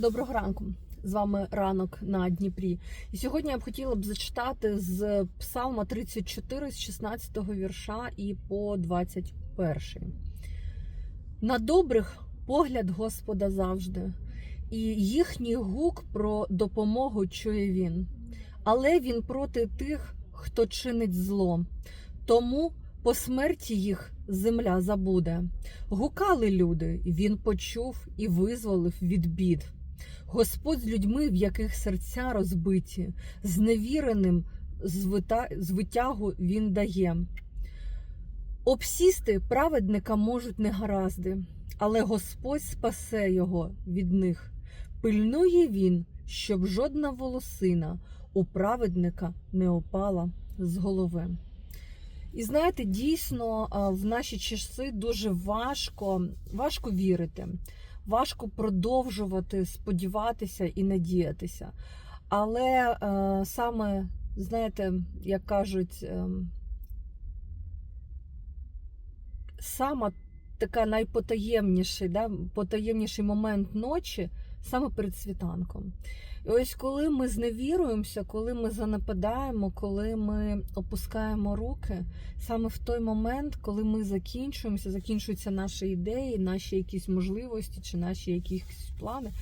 Доброго ранку. З вами ранок на Дніпрі. І сьогодні я б хотіла б зачитати з Псалма 34, з 16 вірша і по 21. На добрих погляд Господа завжди, і їхній гук про допомогу чує він. Але він проти тих, хто чинить зло. Тому по смерті їх земля забуде. Гукали люди, він почув і визволив від бід. Господь з людьми, в яких серця розбиті, зневіреним звитягу він дає. Обсісти праведника можуть негаразди, але Господь спасе його від них. Пильнує він, щоб жодна волосина у праведника не опала з голови. І знаєте, дійсно в наші часи дуже важко, важко вірити, важко продовжувати сподіватися і надіятися. Але е, саме, знаєте, як кажуть, е, сама така найпотаємніший, да, потаємніший момент ночі саме перед світанком. І ось коли ми зневіруємося, коли ми занападаємо, коли ми опускаємо руки, саме в той момент, коли ми закінчуємося, закінчуються наші ідеї, наші якісь можливості чи наші якісь плани,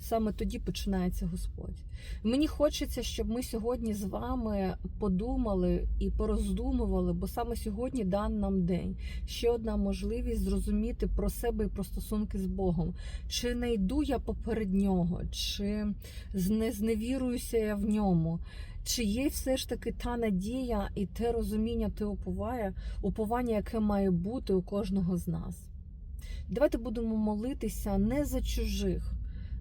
саме тоді починається Господь. Мені хочеться, щоб ми сьогодні з вами подумали і пороздумували, бо саме сьогодні дан нам день. Ще одна можливість зрозуміти про себе і про стосунки з Богом. Чи не йду я поперед нього, чи не зневіруюся я в ньому. Чи є все ж таки та надія і те розуміння, те уповання, уповання, яке має бути у кожного з нас? Давайте будемо молитися не за чужих.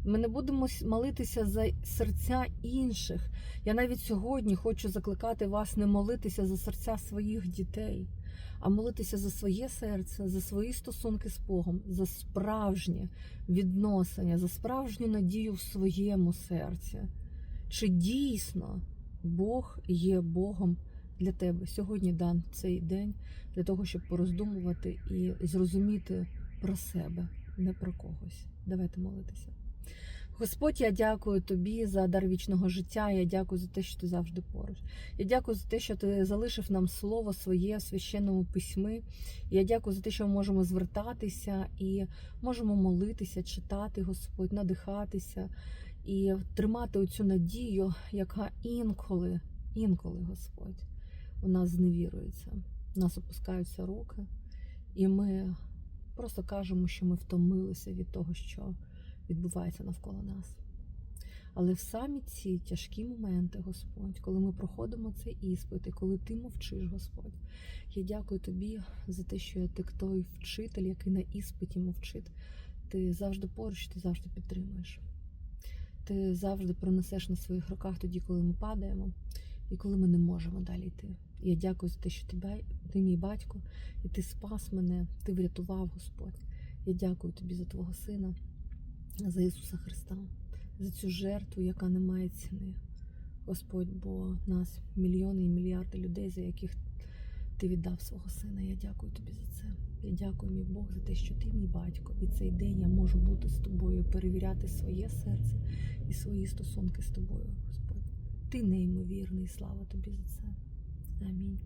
Ми не будемо молитися за серця інших. Я навіть сьогодні хочу закликати вас не молитися за серця своїх дітей, а молитися за своє серце, за свої стосунки з Богом, за справжнє відношення, за справжню надію в своєму серці. Чи дійсно Бог є Богом для тебе? Сьогодні дан цей день для того, щоб пороздумувати і зрозуміти про себе, не про когось. Давайте молитися. Господь, я дякую тобі за дар вічного життя. Я дякую за те, що ти завжди поруч. Я дякую за те, що ти залишив нам слово своє в священному письмі. Я дякую за те, що ми можемо звертатися і можемо молитися, читати, Господь, надихатися і тримати оцю надію, яка інколи, інколи, Господь, у нас зневірується. У нас опускаються руки, і ми просто кажемо, що ми втомилися від того, що відбувається навколо нас. Але в самі ці тяжкі моменти, Господь, коли ми проходимо цей іспит, і коли ти мовчиш, Господь, я дякую тобі за те, що ти той вчитель, який на іспиті мовчить. Ти завжди поруч, ти завжди підтримуєш. Ти завжди пронесеш на своїх руках тоді, коли ми падаємо, і коли ми не можемо далі йти. Я дякую за те, що тебе, ти мій батько, і ти спас мене, ти врятував, Господь. Я дякую тобі за твого сина за Ісуса Христа, за цю жертву, яка не має ціни. Господь, бо нас мільйони і мільярди людей, за яких ти віддав свого сина. Я дякую тобі за це. Я дякую, мій Бог, за те, що ти мій батько, і цей день я можу бути з тобою, перевіряти своє серце і свої стосунки з тобою, Господь. Ти неймовірний, слава тобі за це. Амінь.